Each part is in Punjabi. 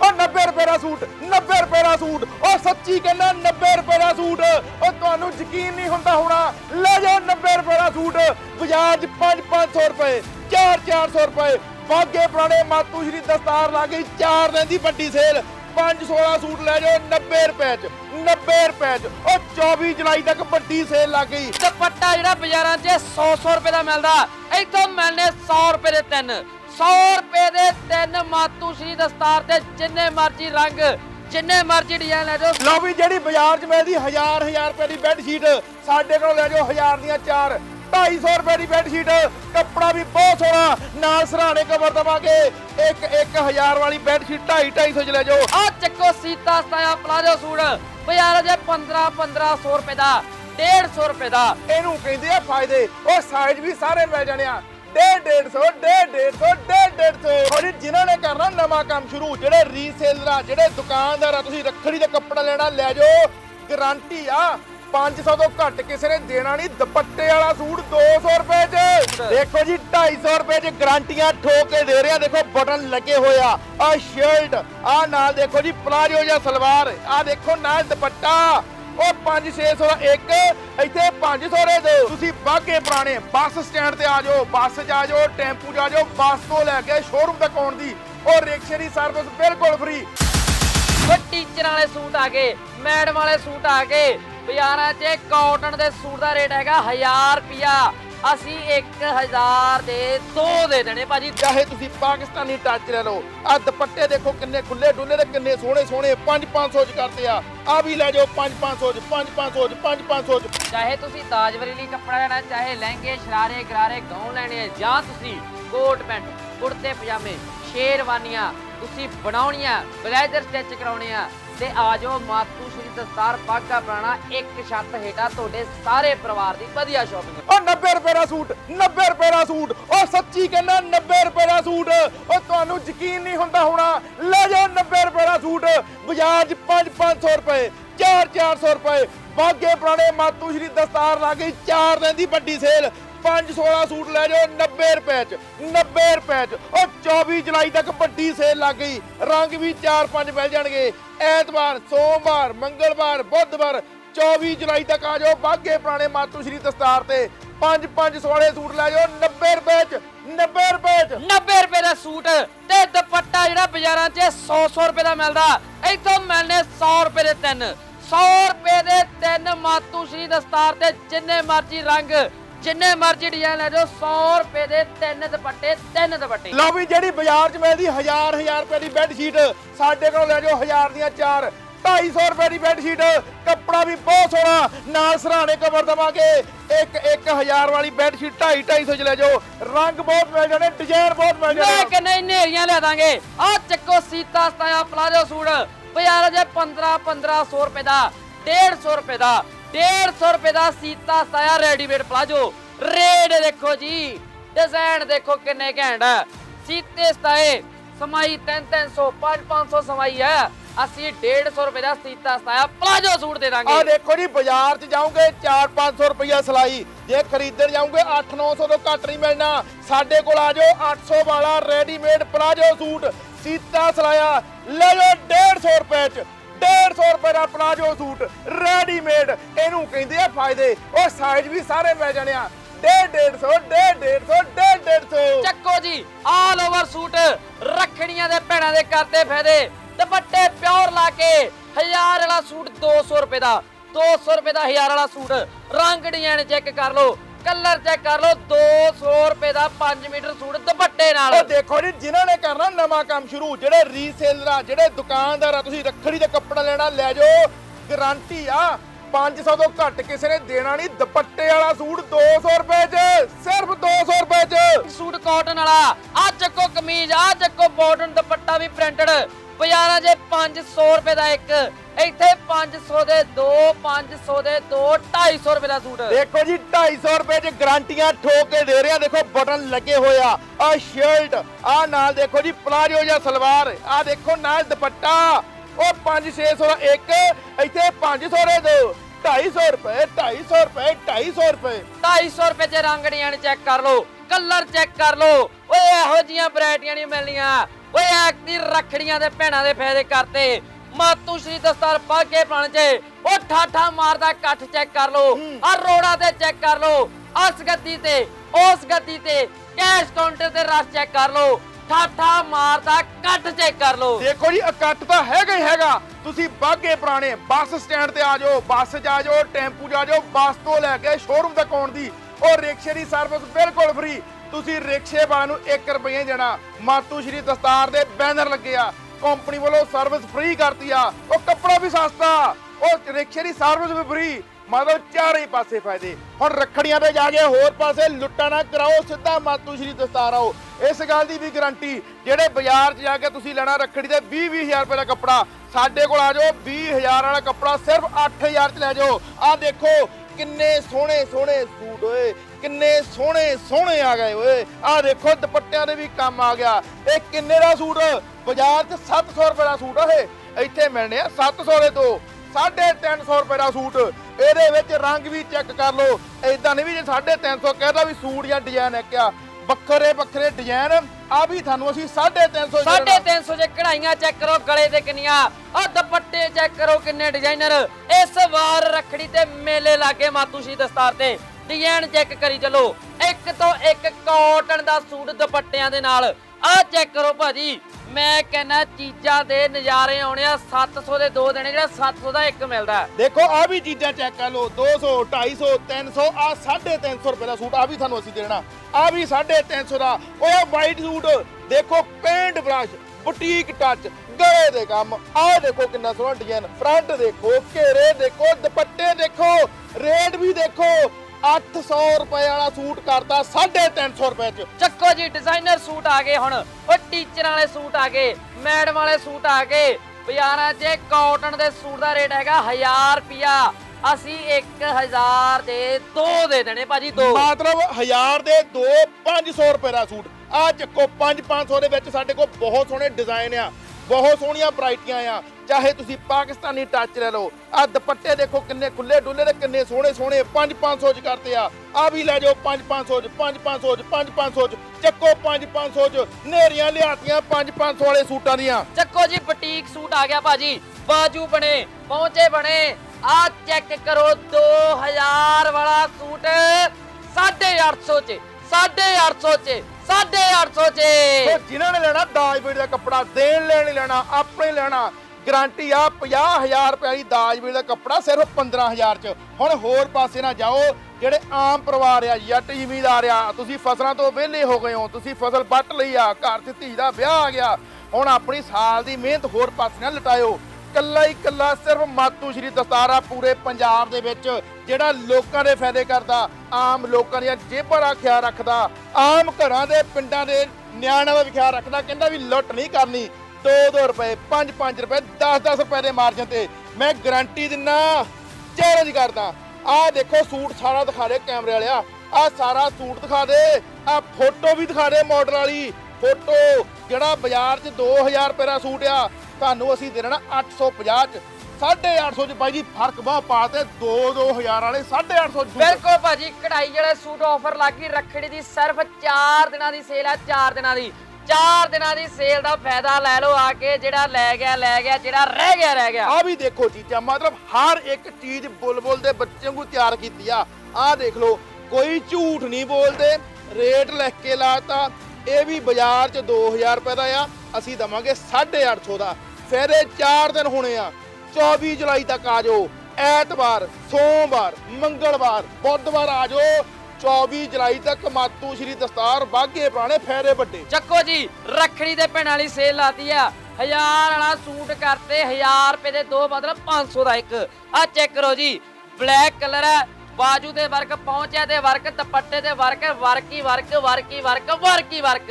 ਉਹ 90 ਰੁਪਏ ਦਾ ਸੂਟ 90 ਰੁਪਏ ਦਾ ਸੂਟ। ਉਹ ਸੱਚੀ ਕਹਿੰਦਾ 90 ਰੁਪਏ ਦਾ ਸੂਟ। ਉਹ ਤੁਹਾਨੂੰ ਯਕੀਨ ਨਹੀਂ ਹੁੰਦਾ ਹੋਣਾ। ਲੈ ਜਾਓ 90 ਰੁਪਏ ਦਾ ਸੂਟ। ਬਾਜ਼ਾਰ 5 500 ਰੁਪਏ 4 400 ਰੁਪਏ। ਬਾਗੇ ਪੁਰਾਣੇ ਮਾਤੂ ਸ਼੍ਰੀ ਦਸਤਾਰ ਲਾ ਗਈ 4 ਦਿਨ ਦੀ ਵੱਡੀ ਸੇਲ। 5 16 ਸੂਟ ਲੈ ਜਾਓ 90 ਰੁਪਏ 'ਚ 90 ਰੁਪਏ 'ਚ। ਉਹ 24 ਜੁਲਾਈ ਤੱਕ ਵੱਡੀ ਸੇਲ ਲੱਗ ਗਈ ਦੁਪੱਟਾ ਜਿਹੜਾ ਬਾਜ਼ਾਰਾਂ 'ਚ 100 100 ਰੁਪਏ ਦਾ ਮਿਲਦਾ, ਇੱਥੋਂ ਮਿਲਨੇ 100 ਰੁਪਏ ਦੇ ਤਿੰਨ। 100 ਰੁਪਏ ਦੇ ਤਿੰਨ ਮਾਤੂ ਸ਼੍ਰੀ ਦਸਤਾਰ ਤੇ ਜਿੰਨੇ ਮਰਜ਼ੀ ਰੰਗ ਜਿੰਨੇ ਮਰਜ਼ੀ ਡਿਜ਼ਾਈਨ ਲੈ ਜਾਓ। ਲਓ ਵੀ ਜਿਹੜੀ ਬਾਜ਼ਾਰ 'ਚ ਮਿਲਦੀ ਹਜ਼ਾਰ ਹਜ਼ਾਰ ਰੁਪਏ ਦੀ ਬੈੱਡ ਸ਼ੀਟ ਸਾਡੇ ਕੋਲ ਲੈ ਜਾਓ ਹਜ਼ਾਰ ਦੀਆਂ ਚਾਰ। 250 ਰੁਪਏ ਦੀ ਬੈੱਡ ਸ਼ੀਟ ਕੱਪੜਾ ਵੀ ਬਹੁਤ ਸੋਹਣਾ ਨਾਲ ਸਰਾਣੇ ਕਵਰ ਦਵਾਂਗੇ। ਇੱਕ ਇੱਕ ਹਜ਼ਾਰ ਵਾਲੀ ਬੈੱਡ ਸ਼ੀਟ 2.5 250 ਚ ਲੈ ਜਾਓ। ਆ ਚੱਕੋ ਸੀਤਾ ਸਤਾਇਆ ਪਲਾਜੋ ਸੂਟ। ਬਾਜ਼ਾਰਾਂ 'ਚ 15 1500 ਰੁਪਏ ਦਾ 150 ਰੁਪਏ ਦਾ। ਇਹਨੂੰ ਕਹਿੰਦੇ ਆ ਫਾਇਦੇ। ਉਹ ਸਾਈਜ਼ ਵੀ ਸਾਰੇ ਮਿਲ ਜਾਣੇ ਆ। ਡੇਢ ਡੇਢ ਸੌ, ਡੇਢ ਡੇਢ ਡੇਢ ਡੇਢ ਸੌ ਜਿਨ੍ਹਾਂ ਨੇ ਕਰਨਾ, ਨਵਾਂ ਕੰਮ ਸ਼ੁਰੂ। ਜਿਹੜੇ ਰੀਸੇਲਰ ਆ, ਜਿਹੜੇ ਦੁਕਾਨਦਾਰ ਆ, ਤੁਸੀਂ ਰੱਖੜੀ ਦਾ ਕੱਪੜਾ ਲੈਣਾ, ਲੈ ਜਾਓ। ਗਾਰੰਟੀ ਆ 500 ਤੋਂ ਘੱਟ ਕਿਸੇ ਨੇ ਦੇਣਾ ਨਹੀਂ। ਦੁਪੱਟੇ ਵਾਲਾ ਸੂਟ 200 ਰੁਪਏ 'ਚ। ਦੇਖੋ ਜੀ 250 ਰੁਪਏ 'ਚ ਗਾਰੰਟੀਆਂ ਠੋਕ ਕੇ ਦੇ ਰਿਹਾ। ਦੇਖੋ, ਬਟਨ ਲੱਗੇ ਹੋਏ ਆ। ਆ ਸ਼ਰਟ ਆ ਨਾਲ ਦੇਖੋ ਜੀ, ਪਲਾਜੋ ਜਾਂ ਸਲਵਾਰ। ਆ ਦੇਖੋ, ਨਾਲ ਦੁਪੱਟਾ। ਉਹ 5-600 ਦਾ ਇੱਕ, ਇੱਥੇ 500 ਦੇ ਦਿਓ। ਤੁਸੀਂ ਬਾਗੇ ਪੁਰਾਣੇ ਬੱਸ ਸਟੈਂਡ ਤੇ ਆ ਜਾਓ, ਬੱਸ 'ਚ ਆ ਜਾਓ, ਟੈਂਪੂ 'ਚ ਆ ਜਾਓ, ਬੱਸ ਤੋਂ ਲੈ ਕੇ ਸ਼ੋਰੂਮ ਤੱਕ ਆਉਣ ਦੀ। ਉਹ ਰਿਕਸ਼ੇ ਦੀ ਸਰਵਿਸ ਬਿਲਕੁਲ ਫ੍ਰੀ ਉਹ ਟੀਚਰਾਂ ਵਾਲੇ ਸੂਟ ਆ ਗਏ ਮੈਡਮ ਵਾਲੇ ਸੂਟ ਆ ਗਏ। ਬਾਜ਼ਾਰਾਂ 'ਚ ਕਾਟਨ ਦੇ ਸੂਟ ਦਾ ਰੇਟ ਹੈਗਾ 1000 ਰੁਪਿਆ ਅਸੀਂ 1000 ਦੇ ਦੋ ਦੇ ਦੇਣੇ ਭਾਜੀ। ਚਾਹੇ ਤੁਸੀਂ ਪਾਕਿਸਤਾਨੀ ਟੱਚ ਲੈ ਲਓ। ਆ ਦੁਪੱਟੇ ਦੇਖੋ ਕਿੰਨੇ ਖੁੱਲੇ ਡੁੱਲੇ ਤੇ ਕਿੰਨੇ ਸੋਹਣੇ ਸੋਹਣੇ। 5-500 ਚ ਕਰਤੇ ਆ। ਆ ਵੀ ਲੈ ਜਾਓ 5-500 ਚ 5-500 ਚ 5-500 ਚ। ਚਾਹੇ ਤੁਸੀਂ ਤਾਜਵਰੀ ਲਈ ਕੱਪੜਾ ਲੈਣਾ ਚਾਹੇ ਲਹਿੰਗੇ ਸ਼ਰਾਰੇ ਗਰਾਰੇ ਗਾਉਨ ਲੈਣੇ ਜਾਂ ਤੁਸੀਂ ਕੋਟ ਪੈਂਟ ਕੁੜਤੇ ਪਜਾਮੇ ਸ਼ੇਰਵਾਨੀਆਂ ਤੁਸੀਂ ਬਣਾਉਣੀਆਂ ਬਲੇਜ਼ਰ ਸਟਿਚ ਕਰਾਉਣੇ ਆ ਤੇ ਆ ਜਾਓ, ਮਾਤੂ ਸ਼੍ਰੀ ਦਸਤਾਰ ਬਾਗਾ ਪੁਰਾਣਾ ਇੱਕ ਛੱਤ ਹੇਠਾਂ ਤੁਹਾਡੇ ਸਾਰੇ ਪਰਿਵਾਰ ਦੀ ਵਧੀਆ ਸ਼ਾਪਿੰਗ ਉਹ 90 ਰੁਪਏ ਦਾ ਸੂਟ 90 ਰੁਪਏ ਦਾ ਸੂਟ, ਉਹ ਸੱਚੀ ਕਹਿੰਦਾ 90 ਰੁਪਏ ਦਾ ਸੂਟ। ਉਹ ਤੁਹਾਨੂੰ ਯਕੀਨ ਨਹੀਂ ਹੁੰਦਾ ਹੋਣਾ, ਲੈ ਜਾਓ 90 ਰੁਪਏ ਦਾ ਸੂਟ, ਬਾਜ਼ਾਰ 'ਚ 5-500 ਰੁਪਏ 4-400 ਰੁਪਏ। ਬਾਗੇ ਪੁਰਾਣੇ ਮਾਤੂ ਸ਼੍ਰੀ ਦਸਤਾਰ ਲਾ ਗਈ 4 ਦਿਨ ਦੀ ਵੱਡੀ ਸੇਲ 5-16 ਸੂਟ ਲੈ ਜਾਓ 90 ਰੁਪਏ 'ਚ 90 ਰੁਪਏ 'ਚ। ਉਹ 24 ਜੁਲਾਈ ਤੱਕ ਵੱਡੀ ਸੇਲ ਲੱਗ ਗਈ। ਰੰਗ ਵੀ 4-5 ਮਿਲ ਜਾਣਗੇ। ਐਤਵਾਰ, ਸੋਮਵਾਰ, ਮੰਗਲਵਾਰ, ਬੁੱਧਵਾਰ 24 ਜੁਲਾਈ ਤੱਕ ਆ ਜਾਓ। ਬਾਗੇ ਪੁਰਾਣੇ ਮਾਤੂ ਸ਼੍ਰੀ ਦਸਤਾਰ ਤੇ 5-5 ਵਾਲੇ ਸੂਟ ਲੈ ਜਾਓ 90 ਰੁਪਏ 'ਚ 90 ਰੁਪਏ 'ਚ। 90 ਰੁਪਏ ਦਾ ਸੂਟ ਤੇ ਦੁਪੱਟਾ ਜਿਹੜਾ ਬਾਜ਼ਾਰਾਂ 'ਚ 100 100 ਰੁਪਏ ਦਾ ਮਿਲਦਾ। ਇੱਥੋਂ ਮਿਲਨੇ 100 ਰੁਪਏ ਦੇ ਤਿੰਨ। 100 ਰੁਪਏ ਦੇ ਤਿੰਨ ਮਾਤੂ ਸ਼੍ਰੀ ਦਸਤਾਰ ਤੇ ਜਿੰਨੇ ਮਰਜ਼ੀ ਰੰਗ ਜਿੰਨੇ ਮਰਜ਼ੀ ਡਿਜ਼ਾਈਨ ਲੈ ਜਾਓ 100 ਰੁਪਏ ਦੇ ਤਿੰਨ ਦੁਪੱਟੇ ਤਿੰਨ ਦੁਪੱਟੇ। ਲਓ ਵੀ ਜਿਹੜੀ ਬਾਜ਼ਾਰ 'ਚ ਮਿਲਦੀ ਹਜ਼ਾਰ ਹਜ਼ਾਰ ਰੁਪਏ ਦੀ ਬੈੱਡ ਸ਼ੀਟ ਸਾਡੇ ਕੋਲ ਲੈ ਜਾਓ ਹਜ਼ਾਰ ਦੀਆਂ ਚਾਰ। 250 ਰੁਪਏ ਦੀ ਬੈੱਡ ਸ਼ੀਟ ਕੱਪੜਾ ਵੀ ਬਹੁਤ ਸੋਹਣਾ ਨਾਲ ਸਰਾਣੇ ਕਵਰ ਦਵਾਂਗੇ। ਇੱਕ ਇੱਕ ਹਜ਼ਾਰ ਵਾਲੀ ਬੈੱਡ ਸ਼ੀਟ 2.5 250 ਚ ਲੈ ਜਾਓ। ਰੰਗ ਬਹੁਤ ਮਿਲ ਜਾਣੇ ਡਿਜ਼ਾਈਨ ਬਹੁਤ ਮਿਲ ਮੈਂ ਜਾਣੇ ਕਹਿੰਦਾ ਨੇਰੀਆਂ ਲੈ ਦਾਂਗੇ। ਆ ਚੱਕੋ ਸੀਤਾ ਸਤਾਇਆ ਪਲਾਜੋ ਸੂਟ। ਬਾਜ਼ਾਰਾਂ 'ਚ 15 1500 ਰੁਪਏ ਦਾ 150 ਰੁਪਏ ਦਾ। 150 ਰੁਪਏ ਦਾ ਸੀਤਾ ਸਤਾਇਆ ਰੈਡੀਮੇਡ ਪਲਾਜੋ। ਰੇਟ ਦੇਖੋ ਜੀ ਡਿਜ਼ਾਈਨ ਦੇਖੋ ਕਿੰਨੇ ਘੈਂਟ ਹੈ ਸੀਤੇ ਸਤਾਏ ਸਮਾਈ 3 300 5 500 ਸਮਾਈ ਹੈ ਅਸੀਂ 150 ਰੁਪਏ ਦਾ ਸੀਤਾ ਸਤਾਇਆ ਪਲਾਜੋ ਸੂਟ ਦੇ ਆ ਦੇਖੋ ਜੀ, ਬਾਜ਼ਾਰ 'ਚ ਜਾਓਗੇ 4-500 ਰੁਪਇਆ ਸਿਲਾਈ। ਜੇ ਖਰੀਦਣ ਜਾਓਗੇ 8-900 ਤੋਂ ਘੱਟ ਨਹੀਂ ਮਿਲਣਾ। ਸਾਡੇ ਕੋਲ ਆ ਜਾਓ 800 ਵਾਲਾ ਰੈਡੀਮੇਡ ਪਲਾਜੋ ਸੂਟ। ਸੀਤਾ ਸਿਲਾਇਆ, ਲੈ ਜਾਓ 150 ਰੁਪਏ 'ਚ। 150 ਰੁਪਏ ਦਾ ਪਲਾਜੋ ਸੂਟ ਰੈਡੀਮੇਡ ਇਹਨੂੰ ਕਹਿੰਦੇ ਆ ਫਾਇਦੇ। ਉਹ ਸਾਈਜ਼ ਵੀ ਸਾਰੇ ਮਿਲ ਜਾਣੇ ਆ। 150 150 150 ਚੱਕੋ ਜੀ ਆਲ ਓਵਰ ਸੂਟ ਰੱਖੜੀਆਂ ਦੇ ਭੈਣਾਂ ਦੇ ਕਰਦੇ ਫਾਇਦੇ। ਦੁਪੱਟੇ ਪਿਓਰ ਲਾ ਕੇ ਹਜ਼ਾਰ ਵਾਲਾ ਸੂਟ 200 ਰੁਪਏ ਦਾ। 200 ਰੁਪਏ ਦਾ ਹਜ਼ਾਰ ਵਾਲਾ ਸੂਟ। ਰੰਗ ਡਿਜ਼ਾਈਨ ਚੈੱਕ ਕਰ ਲਓ। ਕਲਰ ਚੈੱਕ ਕਰ ਲਓ 200 ਰੁਪਏ ਦਾ 5 ਮੀਟਰ ਸੂਟ ਦੁਪੱਟੇ ਨਾਲ। ਉਹ ਦੇਖੋ ਜੀ ਜਿਨ੍ਹਾਂ ਨੇ ਕਰਨਾ ਨਵਾਂ ਕੰਮ ਸ਼ੁਰੂ ਜਿਹੜੇ ਰੀਸੇਲਰ ਆ ਜਿਹੜੇ ਦੁਕਾਨਦਾਰ ਆ ਤੁਸੀਂ ਰੱਖੜੀ ਦਾ ਕੱਪੜਾ ਲੈਣਾ ਲੈ ਜਾਓ ਗਾਰੰਟੀ ਆ 500 ਤੋਂ ਘੱਟ ਕਿਸੇ ਨੇ ਦੇਣਾ ਨਹੀਂ ਦੁਪੱਟੇ ਵਾਲਾ ਸੂਟ 200 ਰੁਪਏ 'ਚ ਸਿਰਫ 200 ਰੁਪਏ 'ਚ। ਸੂਟ ਕਾਟਨ ਵਾਲਾ ਆ ਚੱਕੋ ਕਮੀਜ਼ ਆ ਚੱਕੋ ਬਾਟਨ ਦੁਪੱਟਾ ਵੀ ਪ੍ਰਿੰਟਡ ਬਾਜ਼ਾਰਾਂ 'ਚ 500 ਰੁਪਏ ਦਾ ਇੱਕ ਇੱਥੇ 500 ਦੇ ਦੋ 500 ਦੇ ਦੋ 250 ਰੁਪਏ ਦਾ ਸੂਟ। ਦੇਖੋ ਜੀ 250 ਰੁਪਏ 'ਚ ਗਾਰੰਟੀਆਂ ਠੋਕ ਕੇ ਦੇ ਰਿਹਾ। ਦੇਖੋ ਬਟਨ ਲੱਗੇ ਹੋਏ ਆ ਸ਼ਰਟ ਆ ਨਾਲ ਦੇਖੋ ਜੀ ਪਲਾਜੋ ਜਾਂ ਸਲਵਾਰ ਆ ਦੇਖੋ ਨਾਲ ਦੁਪੱਟਾ। ਉਹ 5-600 ਦਾ ਇੱਕ ਇੱਥੇ 500 ਦੇ ਦਿਓ 250 ਰੁਪਏ 250 ਰੁਪਏ 250 ਰੁਪਏ। 250 ਰੁਪਏ 'ਚ ਰੰਗ ਡਿਜ਼ਾਈਨ ਚੈੱਕ ਕਰ ਲਓ ਕਲਰ ਚੈੱਕ ਕਰ ਲਓ। ਓਏ ਇਹੋ ਜੀਆਂ ਵੈਰਾਈਟੀਆਂ ਨਹੀਂ ਮਿਲਣੀਆਂ। ਓਏ ਐਕਟੀ ਰੱਖੜੀਆਂ ਦੇ ਭੈਣਾਂ ਦੇ ਫਾਇਦੇ ਕਰਤੇ? ਮਾਤੂ ਸ਼੍ਰੀ ਦਸਤਾਰ ਪਾ ਕੇ ਬਣ ਜੇ। ਉਹ ਠਾਠਾ ਮਾਰਦਾ ਇਕੱਠ ਚੈੱਕ ਕਰ ਲੋ ਆ ਰੋੜਾ ਤੇ ਚੈੱਕ ਕਰ ਲੋ ਉਸ ਗੱਦੀ ਤੇ ਉਸ ਗੱਦੀ ਤੇ ਕੈਸ਼ ਕਾਊਂਟਰ ਤੇ ਰਸ਼ ਚੈੱਕ ਕਰ ਲੋ ਠਾਠਾ ਮਾਰਦਾ ਇਕੱਠ ਚੈੱਕ ਕਰ ਲੋ ਦੇਖੋ ਜੀ ਇਕੱਠ ਤਾਂ ਹੈਗਾ ਹੀ ਹੈਗਾ। ਤੁਸੀਂ ਬਾਗੇ ਪੁਰਾਣੇ ਬੱਸ ਸਟੈਂਡ ਤੇ ਆ ਜਾਓ ਬੱਸ 'ਚ ਆ ਜਾਓ ਟੈਂਪੂ 'ਚ ਆ ਜਾਓ ਬੱਸ ਤੋਂ ਲੈ ਕੇ ਸ਼ੋਰੂਮ ਤੱਕ ਆਉਣ ਦੀ। ਉਹ ਰਿਕਸ਼ੇ ਦੀ ਸਰਵਿਸ ਬਿਲਕੁਲ ਫ੍ਰੀ ਤੁਸੀਂ ਰਿਕਸ਼ੇ ਵਾਲਿਆਂ ਨੂੰ 1 ਰੁਪਏ ਦੇਣਾ। ਮਾਤੂ ਸ਼੍ਰੀ ਦਸਤਾਰ ਦੇ ਬੈਨਰ ਲੱਗੇ ਕੰਪਨੀ ਵੱਲੋਂ ਸਰਵਿਸ ਫ੍ਰੀ ਕਰਤੀ ਆ। ਉਹ ਕੱਪੜਾ ਵੀ ਸਸਤਾ। ਉਹ ਰਿਕਸ਼ੇ ਦੀ ਸਰਵਿਸ ਵੀ ਫ੍ਰੀ ਮਤਲਬ ਚਾਰੇ ਪਾਸੇ ਫਾਇਦੇ। ਹੁਣ ਰੱਖੜੀਆਂ ਤੇ ਜਾ ਕੇ ਹੋਰ ਪਾਸੇ ਲੁੱਟਾ ਨਾ ਕਰਾਓ, ਸਿੱਧਾ ਮਾਤੂ ਸ਼੍ਰੀ ਦਸਤਾਰ ਆਓ। ਇਸ ਗੱਲ ਦੀ ਵੀ ਗਰੰਟੀ ਜਿਹੜੇ ਬਾਜ਼ਾਰ 'ਚ ਜਾ ਕੇ ਤੁਸੀਂ ਲੈਣਾ ਰੱਖੜੀ ਤੇ 20 20000 ਰੁਪਏ ਦਾ ਕੱਪੜਾ, ਸਾਡੇ ਕੋਲ ਆ ਜਾਓ 20000 ਵਾਲਾ ਕੱਪੜਾ ਸਿਰਫ 8000 'ਚ ਲੈ ਜਾਓ। ਆਹ ਦੇਖੋ, ਕਿੰਨੇ ਸੋਹਣੇ ਸੋਹਣੇ ਸੂਟ ਓਏ। ਕਿੰਨੇ ਸੋਹਣੇ ਸੋਹਣੇ ਆ ਗਏ ਓਏ। ਆਹ ਦੇਖੋ ਦੁਪੱਟਿਆਂ ਦੇ ਵੀ ਕੰਮ ਆ ਗਿਆ। ਇਹ ਕਿੰਨੇ ਦਾ ਸੂਟ? ਬਾਜ਼ਾਰ 'ਚ 700 ਰੁਪਏ ਦਾ ਸੂਟ ਆ ਇਹ। ਇੱਥੇ ਮਿਲਣੇ ਆ 700 ਦੇ ਦੋ। 350 ਰੁਪਏ ਦਾ ਸੂਟ। ਇਹਦੇ ਵਿੱਚ ਰੰਗ ਵੀ ਚੈੱਕ ਕਰ ਲਓ। ਐਦਾਂ ਨਹੀਂ ਵੀ ਜੇ 350 ਕਹਿੰਦਾ ਵੀ ਸੂਟ ਜਾਂ ਡਿਜ਼ਾਈਨ ਹੈ ਕਿਆ ਵੱਖਰੇ ਵੱਖਰੇ ਡਿਜ਼ਾਈਨ ਆ ਵੀ ਤੁਹਾਨੂੰ ਅਸੀਂ 350 ਸਾਢੇ 300 ਜੇ ਕਢਾਈਆਂ ਚੈੱਕ ਕਰੋ ਗਲੇ ਤੇ ਕਿੰਨੀਆਂ। ਆ ਦੁਪੱਟੇ ਚੈੱਕ ਕਰੋ ਕਿੰਨੇ ਡਿਜ਼ਾਈਨਰ ਇਸ ਵਾਰ ਰੱਖੜੀ ਤੇ ਮੇਲੇ ਲਾਗੇ ਮਾਤੂਸ਼ੀ ਦਸਤਾਰ ਤੇ। ਡਿਜ਼ਾਈਨ ਚੈੱਕ ਕਰੀ ਚਲੋ। ਇੱਕ ਤੋਂ ਇੱਕ ਕਾਟਨ ਦਾ ਸੂਟ ਦੁਪੱਟਿਆਂ ਦੇ ਨਾਲ। ਆ ਚੈੱਕ ਕਰੋ ਭਾਜੀ। ਮੈਂ ਕਹਿੰਦਾ ਚੀਜ਼ਾਂ ਦੇ ਨਜ਼ਾਰੇ ਆਉਣੇ ਆ। 700 ਦੇ ਦੋ ਦੇਣੇ, ਜਿਹੜਾ 700 ਦਾ ਇੱਕ ਮਿਲਦਾ ਦੇਖੋ ਆ ਵੀ ਚੀਜ਼ਾਂ ਚੈੱਕ ਕਰ ਲਓ। 200 250 300 ਆ 350 ਰੁਪਏ ਦਾ ਸੂਟ ਆ ਵੀ ਤੁਹਾਨੂੰ ਅਸੀਂ ਦੇਣਾ। ਆ ਵੀ 350 ਦਾ। ਓਏ ਵਾਈਟ ਸੂਟ, ਦੇਖੋ ਪੇਂਟ ਬ੍ਰਸ਼ ਬੁਟੀਕ ਟੱਚ ਗਲੇ ਦੇ ਕੰਮ। ਆਹ ਦੇਖੋ ਕਿੰਨਾ ਸੋਹਣਾ ਡਿਜ਼ਾਈਨ ਫਰੰਟ ਦੇਖੋ, ਘੇਰੇ ਦੇਖੋ, ਦੁਪੱਟੇ ਦੇਖੋ ਰੇਟ ਵੀ ਦੇਖੋ। 800 ਰੁਪਏ ਵਾਲਾ ਸੂਟ ਕਰਤਾ 350 ਰੁਪਏ ਚ। ਚੱਕੋ ਜੀ ਡਿਜ਼ਾਈਨਰ ਸੂਟ ਆ ਗਏ ਹੁਣ। ਉਹ ਟੀਚਰਾਂ ਵਾਲੇ ਸੂਟ ਆ ਗਏ ਮੈਡਮ ਵਾਲੇ ਸੂਟ ਆ ਗਏ। ਬਾਜ਼ਾਰਾਂ 'ਚ ਕਾਟਨ ਦੇ ਸੂਟ ਦਾ ਰੇਟ ਹੈਗਾ 1000 ਰੁਪਿਆ ਅਸੀਂ 1000 ਦੇ ਦੋ ਦੇ ਦੇਣੇ ਭਾਜੀ ਦੋ। ਮਤਲਬ 1000 ਦੇ ਦੋ 500 ਰੁਪਏ ਦਾ ਸੂਟ। ਆ ਚੱਕੋ 5 500 ਦੇ ਵਿੱਚ ਸਾਡੇ ਕੋਲ ਬਹੁਤ ਸੋਹਣੇ ਡਿਜ਼ਾਈਨ ਆ ਬਹੁਤ ਸੋਹਣੀਆਂ ਵੈਰਾਈਟੀਆਂ ਆ। ਚਾਹੇ ਤੁਸੀਂ ਪਾਕਿਸਤਾਨੀ ਟੱਚ ਲੈ ਲਓ। ਆ ਦੁਪੱਟੇ ਦੇਖੋ ਕਿੰਨੇ ਖੁੱਲੇ ਡੁੱਲੇ ਤੇ ਕਿੰਨੇ ਸੋਹਣੇ ਸੋਹਣੇ। 5 500 ਚ ਕਰਤੇ ਆ। ਆ ਵੀ ਲੈ ਜਾਓ 5 500 ਚ 5 500 ਚ 5 500 ਚ। ਚੱਕੋ 5 500 ਚ। ਨੇਰੀਆਂ ਲਿਆਤੀਆਂ 5 500 ਵਾਲੇ ਸੂਟਾਂ ਦੀਆਂ। ਚੱਕੋ ਜੀ ਬੁਟੀਕ ਸੂਟ ਆ ਗਿਆ ਭਾਜੀ। ਬਾਜੂ ਬਣੇ ਪਹੁੰਚੇ ਬਣੇ। ਆ ਚੈੱਕ ਕਰੋ 2000 ਵਾਲਾ ਸੂਟ 850 ਚ 850 ਚ 850 ਚ। ਸੋ ਜਿਨ੍ਹਾਂ ਨੇ ਲੈਣਾ ਦਾਜ ਬੇੜੀ ਦਾ ਕੱਪੜਾ ਦੇਣ ਲੈਣ ਲੈਣਾ ਆਪਣੇ ਲੈਣਾ। ਗਾਰੰਟੀ ਆ 50000 ਰੁਪਏ ਦੀ ਦਾਜ ਬੇੜੀ ਦਾ ਕੱਪੜਾ ਸਿਰਫ 15000 ਚ। ਹੁਣ ਹੋਰ ਪਾਸੇ ਨਾ ਜਾਓ, ਜਿਹੜੇ ਆਮ ਪਰਿਵਾਰ ਆ ਜੱਟ ਜ਼ਿਮੀਂਦਾਰ ਆ ਤੁਸੀਂ ਫਸਲਾਂ ਤੋਂ ਵਿਹਲੇ ਹੋ ਗਏ ਹੋ, ਤੁਸੀਂ ਫਸਲ ਵੱਟ ਲਈ ਆ, ਘਰ 'ਚ ਧੀ ਦਾ ਵਿਆਹ ਆ ਗਿਆ। ਹੁਣ ਆਪਣੀ ਸਾਲ ਦੀ ਮਿਹਨਤ ਹੋਰ ਪਾਸੇ ਨਾ ਲਟਾਇਓ। ਕੱਲਾ ਹੀ ਕੱਲਾ ਸਿਰਫ ਮਾਤੂ ਸ਼੍ਰੀ ਦਸਤਾਰਾ ਪੂਰੇ ਪੰਜਾਬ ਦੇ ਵਿੱਚ, ਜਿਹੜਾ ਲੋਕਾਂ ਦੇ ਫਾਇਦੇ ਕਰਦਾ, ਆਮ ਲੋਕਾਂ ਦੀਆਂ ਜੇਬਾਂ ਦਾ ਖਿਆਲ ਰੱਖਦਾ, ਆਮ ਘਰਾਂ ਦੇ ਪਿੰਡਾਂ ਦੇ ਨਿਆਣਿਆਂ ਦਾ ਵੀ ਖਿਆਲ ਰੱਖਦਾ, ਕਹਿੰਦਾ ਵੀ ਲੁੱਟ ਨਹੀਂ ਕਰਨੀ। 2-2 ਰੁਪਏ 5-5 ਰੁਪਏ 10-10 ਰੁਪਏ ਦੇ ਮਾਰਜਨ ਤੇ ਮੈਂ ਗਾਰੰਟੀ ਦਿੰਨਾ ਚੈਲੰਜ ਕਰਦਾ ਆਹ ਦੇਖੋ, ਸੂਟ ਸਾਰਾ ਦਿਖਾ ਦੇ ਕੈਮਰੇ ਵਾਲਿਆ। ਆਹ ਸਾਰਾ ਸੂਟ ਦਿਖਾ ਦੇ ਆਹ ਫੋਟੋ ਵੀ ਦਿਖਾ ਦੇ ਮਾਡਲ ਵਾਲੀ। ਫੋਟੋ ਜਿਹੜਾ ਬਾਜ਼ਾਰ 'ਚ 2000 ਰੁਪਏ ਦਾ ਸੂਟ ਆ, ਤੁਹਾਨੂੰ ਅਸੀਂ ਦੇ ਦੇਣਾ 850 ਚ। 850 ਚ ਬਾਈ ਜੀ, ਫ਼ਰਕ ਬਹੁਤ ਪਾਤੇ 2 2000 ਵਾਲੇ 850 ਚ ਸੂਟ। ਬਿਲਕੁਲ ਭਾਜੀ, ਕਢਾਈ ਵਾਲੇ ਸੂਟ ਆਫਰ ਲੱਗੀ ਰੱਖੜੀ ਦੀ ਸਿਰਫ 4 ਦਿਨਾਂ ਦੀ ਸੇਲ ਆ 4 ਦਿਨਾਂ ਦੀ। 4 ਦਿਨਾਂ ਦੀ ਸੇਲ ਦਾ ਫਾਇਦਾ ਲੈ ਲਓ ਆ ਕੇ, ਜਿਹੜਾ ਲੈ ਗਿਆ ਲੈ ਗਿਆ, ਜਿਹੜਾ ਰਹਿ ਗਿਆ ਰਹਿ ਗਿਆ। ਆ ਵੀ ਦੇਖੋ ਚੀਜ਼ਾਂ ਮਤਲਬ ਹਰ ਇੱਕ ਚੀਜ਼ ਬੁਲਬੁਲ ਦੇ ਬੱਚੇ ਵਾਂਗੂ ਤਿਆਰ ਕੀਤੀ ਆ। ਆ ਦੇਖ ਲਓ, ਕੋਈ ਝੂਠ ਨਹੀਂ ਬੋਲਦੇ, ਰੇਟ ਲਿਖ ਕੇ ਲਾਤਾ, ਇਹ ਵੀ ਬਾਜ਼ਾਰ 'ਚ 2000 ਰੁਪਏ ਦਾ ਆ, ਅਸੀਂ ਦਵਾਂਗੇ 850 ਦਾ। ਫਿਰ ਇਹ 4 ਦਿਨ ਹੋਣੇ ਆ 24 ਜੁਲਾਈ ਤੱਕ ਆ ਜਾਓ, ਐਤਵਾਰ, ਸੋਮਵਾਰ, ਮੰਗਲਵਾਰ, ਬੁੱਧਵਾਰ ਆ ਜਾਓ 24 ਜੁਲਾਈ ਤੱਕ ਮਾਤੂ ਸ਼੍ਰੀ ਦਸਤਾਰ ਬਾਗੇ ਪੁਰਾਣੇ ਫੇਰੇ ਵੱਡੇ ਚੱਕੋ ਜੀ ਰੱਖੜੀ ਦੇ ਭੈਣਾਂ ਵਾਲੀ ਸੇਲ ਲਾਤੀ ਆ। 1000 ਵਾਲਾ ਸੂਟ ਕਰਤੇ 1000 ਰੁਪਏ ਦੇ ਦੋ ਮਤਲਬ 500 ਦਾ ਇੱਕ। ਆ ਚੈੱਕ ਕਰੋ ਜੀ ਬਲੈਕ ਕਲਰ ਹੈ ਬਾਜੂ ਤੇ ਵਰਕ ਪਹੁੰਚਿਆ ਤੇ ਵਰਕ ਦੁਪੱਟੇ ਤੇ ਵਰਕ ਵਰਕੀ ਵਰਕ ਵਰਕੀ ਵਰਕ ਵਰਕੀ ਵਰਕ।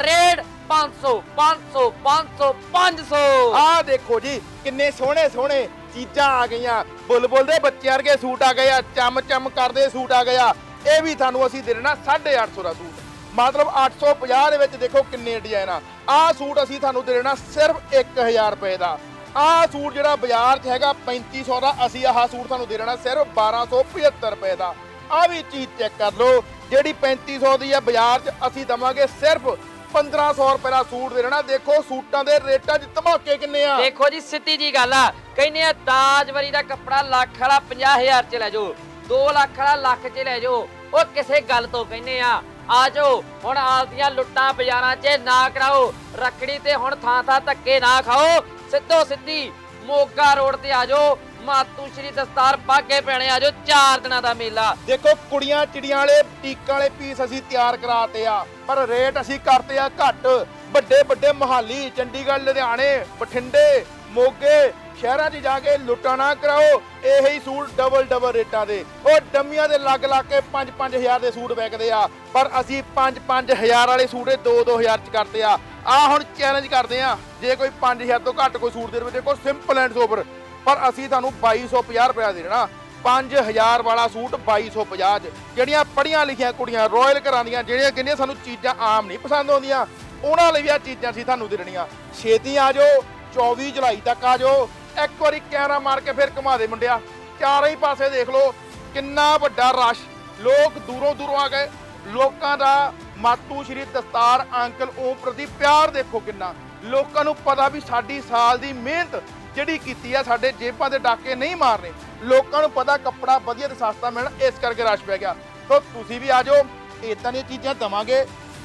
ਰੇਟ 500 500 500 500 ਆਹ ਦੇਖੋ ਜੀ ਕਿੰਨੇ ਸੋਹਣੇ ਸੋਹਣੇ ਚੀਜ਼ਾਂ ਆ ਗਈਆਂ। ਬੁਲਬੁਲ ਦੇ ਬੱਚੇ ਵਰਗੇ ਸੂਟ ਆ ਗਏ ਆ ਚਮ ਚਮ ਕਰਦੇ ਸੂਟ ਆ ਗਏ ਆ। ਇਹ ਵੀ ਤੁਹਾਨੂੰ ਅਸੀਂ ਦੇ ਦੇਣਾ 850 ਦਾ ਸੂਟ। ਮਤਲਬ 850 ਦੇ ਵਿੱਚ ਦੇਖੋ ਕਿੰਨੇ ਡਿਜ਼ਾਈਨ ਆ। ਆਹ ਸੂਟ ਅਸੀਂ ਤੁਹਾਨੂੰ ਦੇ ਦੇਣਾ ਸਿਰਫ 1000 ਰੁਪਏ ਦਾ। ਆਹ ਸੂਟ ਜਿਹੜਾ ਬਾਜ਼ਾਰ 'ਚ ਹੈਗਾ 3500 ਦਾ, ਅਸੀਂ ਆਹ ਸੂਟ ਤੁਹਾਨੂੰ ਦੇ ਦੇਣਾ ਸਿਰਫ 1275 ਰੁਪਏ ਦਾ। ਆਹ ਵੀ ਚੀਜ਼ ਚੈੱਕ ਕਰ ਲਓ, ਜਿਹੜੀ 3500 ਦੀ ਆ ਬਾਜ਼ਾਰ 'ਚ ਅਸੀਂ ਦਵਾਂਗੇ ਸਿਰਫ 1500 ਰੁਪਏ ਦਾ ਸੂਟ ਦੇ ਦੇਣਾ। ਦੇਖੋ ਸੂਟਾਂ ਦੇ ਰੇਟਾਂ 'ਚ ਧਮਾਕੇ ਕਿੰਨੇ ਆ। ਦੇਖੋ ਜੀ, ਸਿੱਧੀ ਜੀ ਗੱਲ ਆ। ਕਹਿੰਦੇ ਆ ਤਾਜਵਰੀ ਦਾ ਕੱਪੜਾ ਲੱਖ ਵਾਲਾ 50000 ਚ ਲੈ ਜਾਓ। 2 ਲੱਖ ਵਾਲਾ ਲੱਖ ਚ ਲੈ ਜਾਓ। ਉਹ ਕਿਸੇ ਗੱਲ ਤੋਂ ਕਹਿੰਦੇ ਆ ਆ ਜਾਓ, ਹੁਣ ਆਪਦੀਆਂ ਲੁੱਟਾਂ ਬਾਜ਼ਾਰਾਂ 'ਚ ਨਾ ਕਰਾਓ। ਰੱਖੜੀ ਤੇ ਹੁਣ ਥਾਂ ਥਾਂ ਧੱਕੇ ਨਾ ਖਾਓ। ਸਿੱਧੋ ਸਿੱਧੀ ਮੋਗਾ ਰੋਡ ਤੇ ਆ ਜਾਓ। ਮਾਤੂ ਸ਼੍ਰੀ ਦਸਤਾਰ ਬਾਗੇ ਪੈਣੇ ਆ ਜਾਓ 4 ਦਿਨਾਂ ਦਾ ਮੇਲਾ। ਦੇਖੋ, ਕੁੜੀਆਂ ਚਿੜੀਆਂ ਵਾਲੇ, ਟੀਕਾਂ ਵਾਲੇ ਪੀਸ ਅਸੀਂ ਤਿਆਰ ਕਰਾਤੇ ਆ, ਪਰ ਰੇਟ ਅਸੀਂ ਕਰਤੇ ਆ ਘੱਟ। ਵੱਡੇ ਵੱਡੇ ਮਹਾਲੀ, ਚੰਡੀਗੜ੍ਹ, ਲੁਧਿਆਣੇ, ਬਠਿੰਡੇ, ਮੋਗੇ ਸ਼ਹਿਰਾਂ 'ਚ ਜਾ ਕੇ ਲੁੱਟਾਂ ਨਾ ਕਰਾਓ। ਇਹੀ ਸੂਟ ਡਬਲ ਡਬਲ ਰੇਟਾਂ ਦੇ। ਉਹ ਡੰਮੀਆਂ ਦੇ ਲੱਗ ਲੱਗ ਕੇ 5-5000 ਦੇ ਸੂਟ ਵਿਕਦੇ ਆ। ਪਰ ਅਸੀਂ 5-5000 ਵਾਲੇ ਸੂਟ 2-2000 ਚ ਕਰਦੇ ਆ। ਆ ਹੁਣ ਚੈਲੰਜ ਕਰਦੇ ਆ। ਜੇ ਕੋਈ 5000 ਤੋਂ ਘੱਟ ਕੋਈ ਸੂਟ ਦੇ ਦੇਵੇ, ਦੇਖੋ ਸਿੰਪਲ ਐਂਡ ਸੋਬਰ ਪਰ ਅਸੀਂ ਤੁਹਾਨੂੰ 2250 ਰੁਪਏ ਦੇ ਦੇਣਾ। 5000 ਵਾਲਾ ਸੂਟ 2250 ਚ। ਜਿਹੜੀਆਂ ਪੜੀਆਂ ਲਿਖੀਆਂ ਕੁੜੀਆਂ ਰਾਇਲ ਘਰਾਂ ਦੀਆਂ ਜਿਹੜੀਆਂ ਕਹਿੰਦੀਆਂ ਸਾਨੂੰ ਚੀਜ਼ਾਂ ਆਮ ਨਹੀਂ ਪਸੰਦ ਆਉਂਦੀਆਂ। ਉਹਨਾਂ ਲਈ ਵੀ ਆ ਚੀਜ਼ਾਂ ਅਸੀਂ ਤੁਹਾਨੂੰ ਦੇਣੀਆਂ। ਛੇਤੀ ਆ ਜਾਓ 24 ਜੁਲਾਈ ਤੱਕ ਆ ਜਾਓ। ਇੱਕ ਵਾਰੀ ਕੈਮਰਾ ਮਾਰ ਕੇ ਫਿਰ ਘੁਮਾ ਦੇ ਮੁੰਡਿਆ। ਚਾਰੇ ਹੀ ਪਾਸੇ ਦੇਖ ਲਓ, ਕਿੰਨਾ ਵੱਡਾ ਰਸ਼। ਲੋਕ ਦੂਰੋਂ ਦੂਰੋਂ ਆ ਗਏ। ਲੋਕਾਂ ਦਾ ਮਾਤੂ ਸ਼੍ਰੀ ਦਸਤਾਰ ਅੰਕਲ ਓਮ ਪ੍ਰਤੀ ਪਿਆਰ ਦੇਖੋ ਕਿੰਨਾ। ਲੋਕਾਂ ਨੂੰ ਪਤਾ ਵੀ ਸਾਡੀ ਸਾਲ ਦੀ ਮਿਹਨਤ ਜਿਹੜੀ ਕੀਤੀ ਆ, ਸਾਡੇ ਜੇਬਾਂ ਦੇ ਡਾਕੇ ਨਹੀਂ ਮਾਰਨੇ ਲੋਕਾਂ ਨੂੰ ਪਤਾ ਕੱਪੜਾ ਵਧੀਆ ਤੇ ਸਸਤਾ ਮਿਲਣਾ, ਇਸ ਕਰਕੇ ਰਸ਼ ਪੈ ਗਿਆ। ਸੋ ਤੁਸੀਂ ਵੀ ਆ ਜਾਓ ਇਦਾਂ ਦੀਆਂ ਚੀਜ਼ਾਂ ਦਵਾਂਗੇ।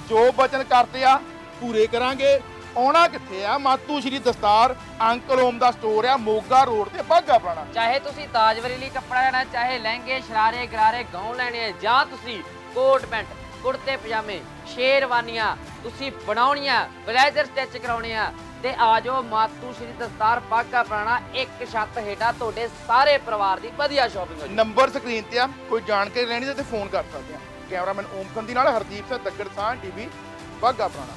ਜੋ ਬਚਨ ਕਰਤੇ ਆ ਪੂਰੇ ਕਰਾਂਗੇ। ਆਉਣਾ ਕਿੱਥੇ ਆ? ਮਾਤੂ ਸ਼੍ਰੀ ਦਸਤਾਰ ਅੰਕਲ ਓਮ ਦਾ ਸਟੋਰ ਆ ਮੋਗਾ ਰੋਡ ਤੇ ਬਾਗਾ ਪੁਰਾਣਾ। ਚਾਹੇ ਤੁਸੀਂ ਤਾਜਵਰੀ ਲਈ ਕੱਪੜਾ ਲੈਣਾ ਚਾਹੇ ਲਹਿੰਗੇ ਸ਼ਰਾਰੇ ਗਰਾਰੇ ਗਾਉਨ ਲੈਣੇ ਆ ਜਾਂ ਤੁਸੀਂ ਕੋਟ ਪੈਂਟ ਕੁੜਤੇ ਪਜਾਮੇ ਸ਼ੇਰਵਾਨੀਆਂ ਤੁਸੀਂ ਬਣਾਉਣੀਆਂ ਬਲੇਜ਼ਰ ਸਟਿਚ ਕਰਾਉਣੇ ਆ ਤੇ ਆ ਜਾਓ ਮਾਤੂ ਸ਼੍ਰੀ ਦਸਤਾਰ ਬਾਗਾ ਪੁਰਾਣਾ ਇੱਕ ਛੱਤ ਹੇਠਾਂ ਤੁਹਾਡੇ ਸਾਰੇ ਪਰਿਵਾਰ ਦੀ ਵਧੀਆ ਸ਼ਾਪਿੰਗ ਹੋ ਨੰਬਰ ਸਕਰੀਨ ਤੇ ਆ ਕੋਈ ਜਾਣਕਾਰੀ ਲੈਣੀ ਤੇ ਫੋਨ ਕਰ ਸਕਦੇ ਆ। ਕੈਮਰਾਮੈਨ ਓਮ ਸੰਧੀ ਨਾਲ ਹਰਦੀਪ ਸਿੰਘ ਦੱਗੜ ਸਾਹ ਟੀਵੀ ਬਾਗਾ ਪੁਰਾਣਾ।